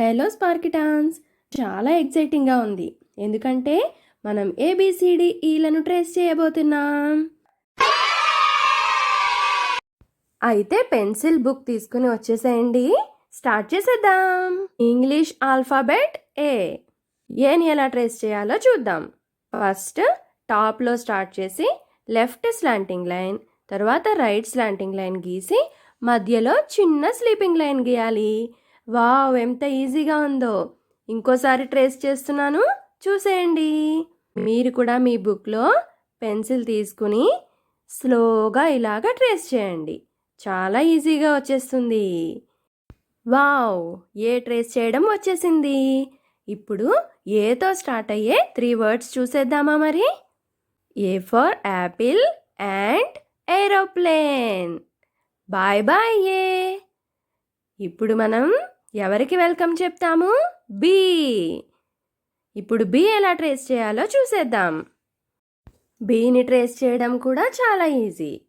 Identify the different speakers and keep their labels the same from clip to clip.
Speaker 1: Hello స్పార్కిటాన్స్. చాలా ఎగ్జైటింగ్గా ఉంది. ఎందుకంటే మనం ఏబిసిడిఈలను ట్రేస్ చేయబోతున్నాం. అయితే పెన్సిల్ బుక్ తీసుకుని వచ్చేసేయండి. స్టార్ట్ చేసేద్దాం. ఇంగ్లీష్ ఆల్ఫాబెట్ ఏ ఏని ఎలా ట్రేస్ చేయాలో చూద్దాం. ఫస్ట్ టాప్లో స్టార్ట్ చేసి లెఫ్ట్ స్లాంటింగ్ లైన్ తర్వాత రైట్ స్లాంటింగ్ లైన్ గీసి మధ్యలో చిన్న స్లీపింగ్ లైన్ గీయాలి. వావ్ ఎంత ఈజీగా ఉందో. ఇంకోసారి ట్రేస్ చేస్తున్నాను చూసేయండి. మీరు కూడా మీ బుక్లో పెన్సిల్ తీసుకుని స్లోగా ఇలాగ ట్రేస్ చేయండి. చాలా ఈజీగా వచ్చేస్తుంది. వావ్ ఏ ట్రేస్ చేయడం వచ్చేసింది? ఇప్పుడు ఏతో స్టార్ట్ అయ్యే త్రీ వర్డ్స్ చూసేద్దామా మరి? A for apple and aeroplane. Bye bye A. ఇప్పుడు మనం ఎవరికి వెల్కమ్ చెప్తాము? బి. ఇప్పుడు బి ఎలా ట్రేస్ చేయాలో చూసేద్దాం. బీని ట్రేస్ చేయడం కూడా చాలా ఈజీ.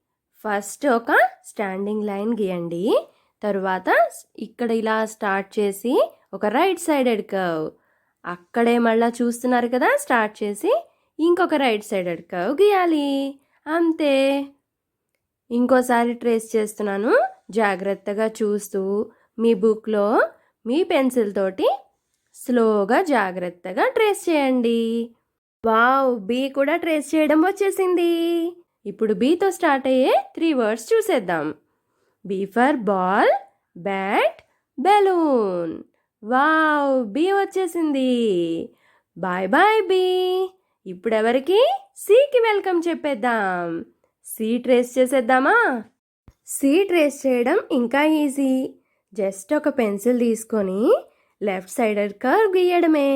Speaker 1: ఫస్ట్ ఒక స్టాండింగ్ లైన్ గీయండి. తరువాత ఇక్కడ ఇలా స్టార్ట్ చేసి ఒక రైట్ సైడెడ్ కర్వ్ అక్కడే మళ్ళా చూస్తున్నారు కదా స్టార్ట్ చేసి ఇంకొక రైట్ సైడెడ్ కర్వ్ గీయాలి. అంతే. ఇంకోసారి ట్రేస్ చేస్తున్నాను. జాగ్రత్తగా చూస్తూ మీ బుక్లో మీ పెన్సిల్ తోటి స్లోగా జాగ్రత్తగా ట్రేస్ చేయండి. వావ్! బీ కూడా ట్రేస్ చేయడం వచ్చేసింది. ఇప్పుడు బీతో స్టార్ట్ అయ్యే త్రీ వర్డ్స్ చూసేద్దాం. B for ball bat balloon. Wow! B వచ్చేసింది. Bye bye B. ఇప్పుడు ఎవరికి సీకి వెల్కమ్ చెప్పేద్దాం. సీ ట్రేస్ చేసేద్దామా? సీ ట్రేస్ చేయడం ఇంకా ఈజీ. జస్ట్ ఒక పెన్సిల్ తీసుకొని లెఫ్ట్ సైడెడ్ కర్వ్ గీయడమే.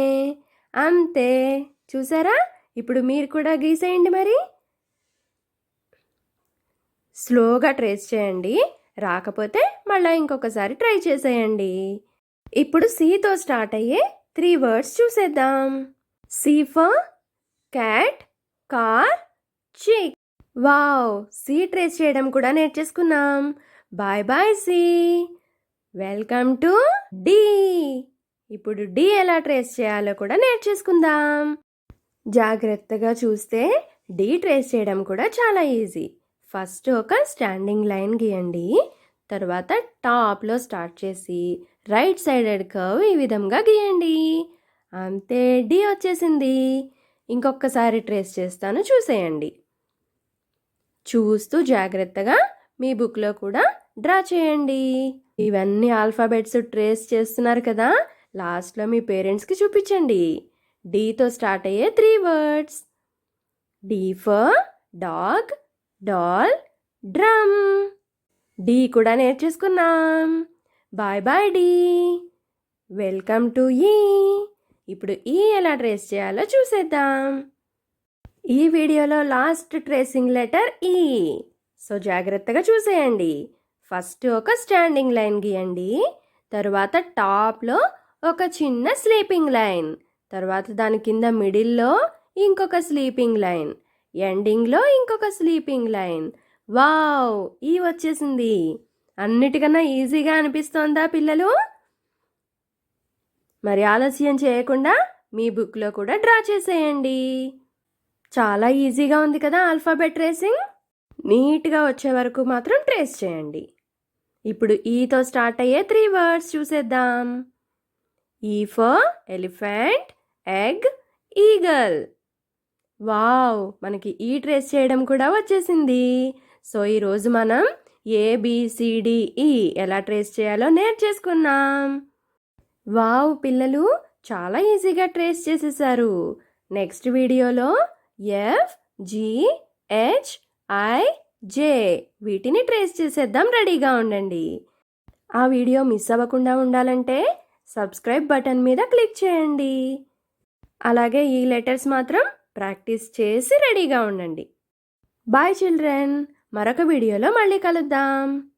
Speaker 1: అంతే. చూసారా? ఇప్పుడు మీరు కూడా గీసేయండి మరి. స్లోగా ట్రేస్ చేయండి. రాకపోతే మళ్ళీ ఇంకొకసారి ట్రై చేసేయండి. ఇప్పుడు సీతో స్టార్ట్ అయ్యే త్రీ వర్డ్స్ చూసేద్దాం. C for cat car chick. Wow! C trace చేయడం కూడా నేర్చేసుకున్నాం. Bye bye C. Welcome to D. ఇప్పుడు డి ఎలా ట్రేస్ చేయాలో కూడా నేర్చేసుకుందాం. జాగ్రత్తగా చూస్తే డి ట్రేస్ చేయడం కూడా చాలా ఈజీ. ఫస్ట్ ఒక స్టాండింగ్ లైన్ గీయండి. తర్వాత టాప్లో స్టార్ట్ చేసి రైట్ సైడెడ్ కర్వ్ ఈ విధంగా గీయండి. అంతే డి వచ్చేసింది. ఇంకొకసారి ట్రేస్ చేస్తాను చూసేయండి. చూస్తూ జాగ్రత్తగా మీ బుక్లో కూడా డ్రా చేయండి. ఇవన్నీ ఆల్ఫాబెట్స్ ట్రేస్ చేస్తున్నారు కదా లాస్ట్లో మీ పేరెంట్స్కి చూపించండి. డీతో స్టార్ట్ అయ్యే three words. D for dog doll drum. D కూడా నేర్చేసుకున్నాం. Bye bye D. Welcome to E. ఇప్పుడు ఈ ఎలా ట్రేస్ చేయాలో చూసేద్దాం. ఈ వీడియోలో last tracing letter E. So జాగ్రత్తగా చూసేయండి. ఫస్ట్ ఒక స్టాండింగ్ లైన్ గీయండి. తరువాత టాప్లో ఒక చిన్న స్లీపింగ్ లైన్. తర్వాత దాని కింద మిడిల్లో ఇంకొక స్లీపింగ్ లైన్. ఎండింగ్లో ఇంకొక స్లీపింగ్ లైన్. వావ్! ఈ వచ్చేసింది. అన్నిటికన్నా ఈజీగా అనిపిస్తోందా పిల్లలు? మరి ఆలస్యం చేయకుండా మీ బుక్లో కూడా డ్రా చేసేయండి. చాలా ఈజీగా ఉంది కదా ఆల్ఫాబెట్ ట్రేసింగ్? నీట్గా వచ్చే వరకు మాత్రం ట్రేస్ చేయండి. ఇప్పుడు ఈతో స్టార్ట్ అయ్యే త్రీ వర్డ్స్ చూసేద్దాం. E for elephant egg eagle. Wow మనకి ఈ ట్రేస్ చేయడం కూడా వచ్చేసింది. సో ఈరోజు మనం ఏబిసిడిఈ ఎలా ట్రేస్ చేయాలో నేర్చేసుకున్నాం వావ్ పిల్లలు చాలా ఈజీగా ట్రేస్ చేసేసారు. నెక్స్ట్ వీడియోలో F G H I J వీటిని ట్రేస్ చేసేద్దాం రెడీగా ఉండండి. ఆ వీడియో మిస్ అవ్వకుండా ఉండాలంటే సబ్స్క్రైబ్ బటన్ మీద క్లిక్ చేయండి. అలాగే ఈ లెటర్స్ మాత్రం ప్రాక్టీస్ చేసి రెడీగా ఉండండి. బాయ్ చిల్డ్రన్ మరొక వీడియోలో మళ్ళీ కలుద్దాం.